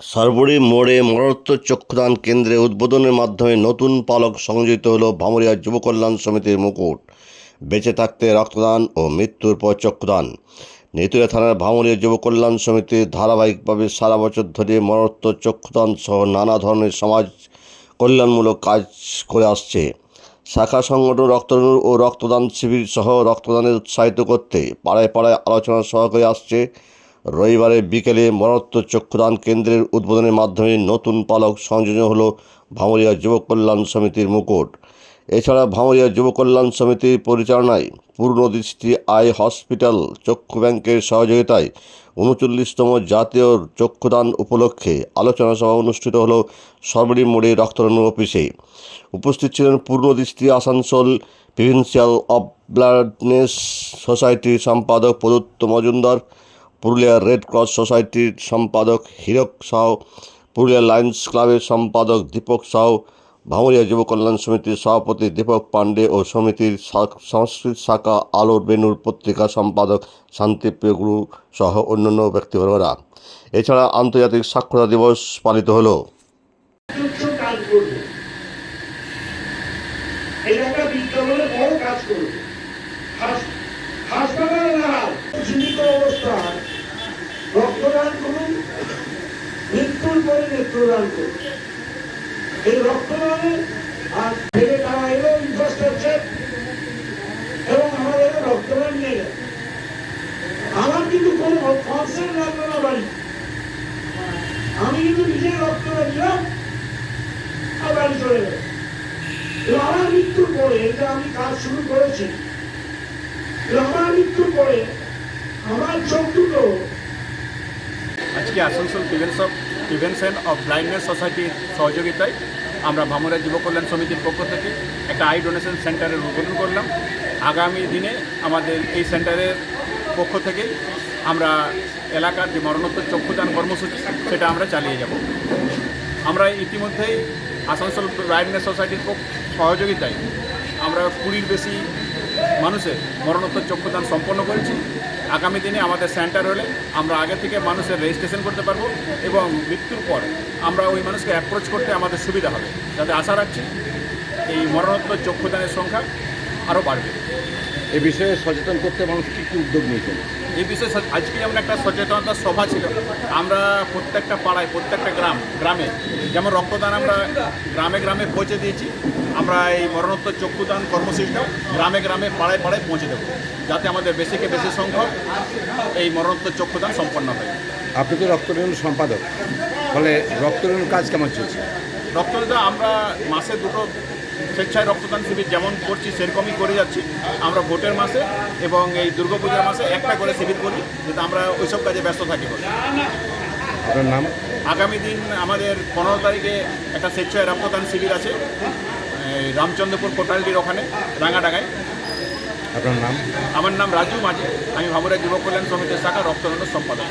সরবরি মোড়ে মরণোত্তর চক্ষুদান কেন্দ্রে উদ্বোধনের মাধ্যমে নতুন পালক সংযোজিত হল ভামরিয়া যুব কল্যাণ সমিতির মুকুট। বেঁচে থাকতে রক্তদান ও মৃত্যুর পর চক্ষুদান। নেতুয়া থানার ভামরিয়া যুব কল্যাণ সমিতি ধারাবাহিকভাবে সারা বছর ধরে মরণোত্তর চক্ষুদান সহ নানা ধরনের সমাজ কল্যাণমূলক কাজ করে আসছে। শাখা সংগঠন রক্তদান ও রক্তদান শিবির সহ রক্তদানে উৎসাহিত করতে পাড়ায় পাড়ায় আলোচনা সহকারে আসছে রবিবারে বিকেলে মরণোত্তর চক্ষুদান কেন্দ্রের উদ্বোধনের মাধ্যমে নতুন পালক সংযোজন হল ভামরিয়া যুব কল্যাণ সমিতির মুকুট। এছাড়া ভামরিয়া যুব কল্যাণ সমিতির পরিচালনায় পূর্ণ দৃষ্টি আই হসপিটাল চক্ষু ব্যাংকের সহযোগিতায় উনচল্লিশতম জাতীয় চক্ষুদান উপলক্ষে আলোচনা সভা অনুষ্ঠিত হল সর্বরী মোড়ে রক্তদান অফিসে। উপস্থিত ছিলেন পূর্ণ দৃষ্টি আসানসোল প্রিভিন্সিয়াল অব ব্লাডনেস সোসাইটির সম্পাদক প্রদত্ত মজুমদার পুরুলিয়া রেড ক্রস সোসাইটির সম্পাদক হীরক সাউ পুরুলিয়া লায়ন্স ক্লাবের সম্পাদক দীপক সাউ ভামরিয়া যুব কল্যাণ সমিতির সভাপতি দীপক পাণ্ডে ও সমিতির সংস্কৃত শাখা আলোর বেনুর পত্রিকা সম্পাদক শান্তিপ্রিয় গুরু সহ অন্যান্য ব্যক্তিবর্গরা। এছাড়া আন্তর্জাতিক সাক্ষরতা দিবস পালিত হলো। তুচ্ছ কাজ করবে এই একটা বিজ্ঞাপনে বড় কাজ করবে হাস- হাসপাতালে দাঁড়ান জীবিত অবস্থায় রক্তদান করুন মৃত্যুর পরে নেত্রদান করুন। এই রক্তদানে আর ভেবে দেওয়া এলো ইনফ্রাস্ট্রাকচার এবং আমাদের রক্তদান নিয়ে গেল আমার কিন্তু কোনো ফাংশন লাগল না বাড়ি। আমি কিন্তু নিজের রক্তটা দিলাম আর বাড়ি চলে গেল আমার মৃত্যুর পরে এটা আমি কাজ শুরু করেছি আমার মৃত্যুর পরে আমার চোখ দুটো আজকে Asansol prevention prevention of blindness সোসাইটির সহযোগিতায় আমরা ভামরা যুব কল্যাণ সমিতির পক্ষ থেকে একটা আই ডোনেশন সেন্টারের উদ্বোধন করলাম। আগামী দিনে আমাদের এই সেন্টারের পক্ষ থেকে আমরা এলাকার যে মরণোত্তর চক্ষুদান কর্মসূচি, সেটা আমরা চালিয়ে যাব। আমরা ইতিমধ্যেই আসানসোল ব্লাইন্ডনেস সোসাইটির সহযোগিতায় আমরা কুড়ির বেশি মানুষের মরণোত্তর চক্ষুদান সম্পন্ন করেছি। আগামী দিনে আমাদের সেন্টার হলে আমরা আগে থেকে মানুষের রেজিস্ট্রেশন করতে পারব এবং মৃত্যুর পর আমরা ওই মানুষকে অ্যাপ্রোচ করতে আমাদের সুবিধা হবে। যাতে আশা রাখছি এই মরণোত্তর চক্ষুদানের সংখ্যা আরও বাড়বে। এ বিষয়ে সচেতন করতে মানুষ কী কী উদ্যোগ নিয়েছেন? এই বিষয়ে আজকে যেমন একটা সচেতনতা সভা ছিল আমরা প্রত্যেকটা পাড়ায় প্রত্যেকটা গ্রাম গ্রামে যেমন রক্তদান আমরা গ্রামে গ্রামে পৌঁছে দিয়েছি আমরা এই মরণোত্তর চক্ষুদান কর্মসূচিটা গ্রামে গ্রামে পাড়ায় পাড়ায় পৌঁছে দেবো যাতে আমাদের বেশিকে বেশি সংখ্যক এই মরণোত্তর চক্ষুদান সম্পন্ন হয়। আপনি তো রক্তদান সম্পাদক ফলে রক্তদান কাজ কেমন চলছে? রক্তদান আমরা মাসে দুটো স্বেচ্ছায় রক্তদান শিবির যেমন করছি সেরকমই করে যাচ্ছি। আমরা ভোটের মাসে এবং এই দুর্গাপূজার মাসে একটা করে শিবির করি যাতে আমরা ওইসব কাজে ব্যস্ত থাকি। আপনার নাম? আগামী দিন আমাদের পনেরো তারিখে একটা স্বেচ্ছায় রক্তদান শিবির আছে রামচন্দ্রপুর কোটালটির ওখানে রাঙাডাঙ্গায়। আপনার নাম? আমার নাম রাজু মাঝি আমি ভাবুরা যুব কল্যাণ সমিতির শাখা রক্তদানের সম্পাদক।